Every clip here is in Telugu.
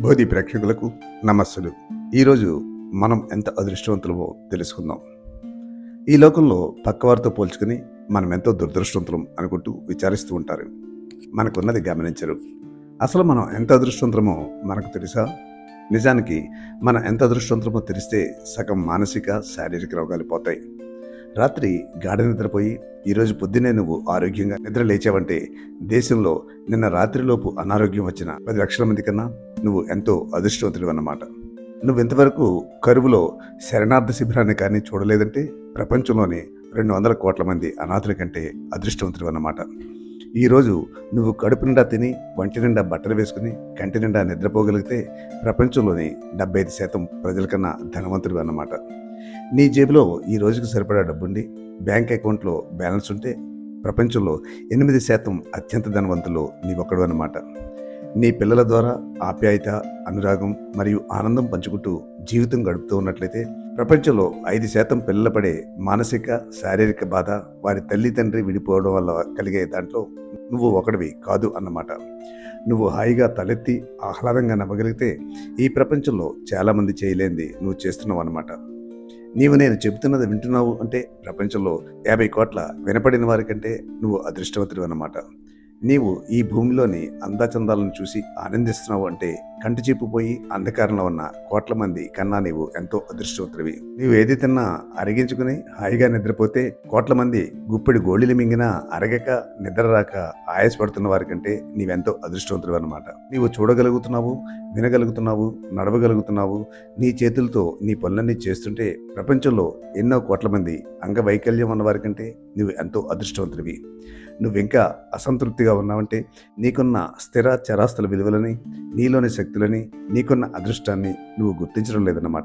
బోధి ప్రేక్షకులకు నమస్సులు. ఈరోజు మనం ఎంత అదృష్టవంతులమో తెలుసుకుందాం. ఈ లోకంలో పక్కవారితో పోల్చుకుని మనం ఎంతో దురదృష్టవంతులం అనుకుంటూ విచారిస్తూ ఉంటారు. మనకున్నది గమనించరు. అసలు మనం ఎంత అదృష్టవంతులమో మనకు తెలుసా? నిజానికి మనం ఎంత అదృష్టవంతులమో తెలిస్తే సగం మానసిక శారీరక రోగాలు పోతాయి. రాత్రి గాఢ నిద్రపోయి ఈరోజు పొద్దున్నే నువ్వు ఆరోగ్యంగా నిద్ర లేచావంటే దేశంలో నిన్న రాత్రిలోపు అనారోగ్యం వచ్చిన పది లక్షల మంది కన్నా నువ్వు ఎంతో అదృష్టవంతుడు అన్నమాట. నువ్వు ఇంతవరకు కరువులో శరణార్థ శిబిరాన్ని కానీ చూడలేదంటే ప్రపంచంలోని రెండు వందల కోట్ల మంది అనాథుల కంటే అదృష్టవంతుడు అన్నమాట. ఈరోజు నువ్వు కడుపు నిండా తిని వంటి నిండా బట్టలు వేసుకుని కంటి నిండా నిద్రపోగలిగితే ప్రపంచంలోని డెబ్బై ఐదు శాతం ప్రజల కన్నా ధనవంతుడు అన్నమాట. నీ జేబులో ఈ రోజుకి సరిపడా డబ్బుండి బ్యాంక్ అకౌంట్లో బ్యాలెన్స్ ఉంటే ప్రపంచంలో ఎనిమిది శాతం అత్యంత ధనవంతులు నీవొక్కడు అన్నమాట. నీ పిల్లల ద్వారా ఆప్యాయత అనురాగం మరియు ఆనందం పంచుకుంటూ జీవితం గడుపుతూ ఉన్నట్లయితే ప్రపంచంలో ఐదు శాతం పిల్లల పడే మానసిక శారీరక బాధ వారి తల్లి తండ్రి విడిపోవడం వల్ల కలిగే దాంట్లో నువ్వు ఒకడివి కాదు అన్నమాట. నువ్వు హాయిగా తలెత్తి ఆహ్లాదంగా నవ్వగలిగితే ఈ ప్రపంచంలో చాలామంది చేయలేంది నువ్వు చేస్తున్నావు అన్నమాట. నీవు నేను చెబుతున్నది వింటున్నావు అంటే ప్రపంచంలో యాభై కోట్ల వినపడిన వారికంటే నువ్వు అదృష్టవంతుడు అన్నమాట నీవు ఈ భూమిలోని అందాచందాలను చూసి ఆనందిస్తున్నావు అంటే కంటి చూపు పోయి అంధకారంలో ఉన్న కోట్ల మంది కన్నా నీవు ఎంతో అదృష్టవంతుడివి. నీవు ఏది తిన్నా అరిగించుకుని హాయిగా నిద్రపోతే కోట్ల మంది గుప్పెడి గోళీలు మింగినా అరగక నిద్ర రాక ఆయాసపడుతున్న వారికంటే నీవెంతో అదృష్టవంతుడు అనమాట నీవు చూడగలుగుతున్నావు వినగలుగుతున్నావు నడవగలుగుతున్నావు నీ చేతులతో నీ పనులన్నీ చేస్తుంటే ప్రపంచంలో ఎన్నో కోట్ల మంది అంగవైకల్యం ఉన్న వారికంటే నువ్వు ఎంతో అదృష్టవంతుడివి. నువ్వు ఇంకా అసంతృప్తిగా ఉన్నావంటే నీకున్న స్థిర చరాస్తుల విలువలని నీలోని శక్తి శక్తులని నీకున్న అదృష్టాన్ని నువ్వు గుర్తించడం లేదన్నమాట.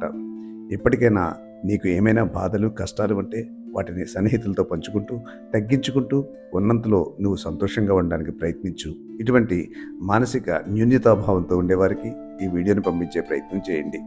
ఇప్పటికైనా నీకు ఏమైనా బాధలు కష్టాలు ఉంటే వాటిని సన్నిహితులతో పంచుకుంటూ తగ్గించుకుంటూ ఉన్నంతలో నువ్వు సంతోషంగా ఉండడానికి ప్రయత్నించు. ఇటువంటి మానసిక న్యూన్యతాభావంతో ఉండేవారికి ఈ వీడియోని పంపించే ప్రయత్నం చేయండి.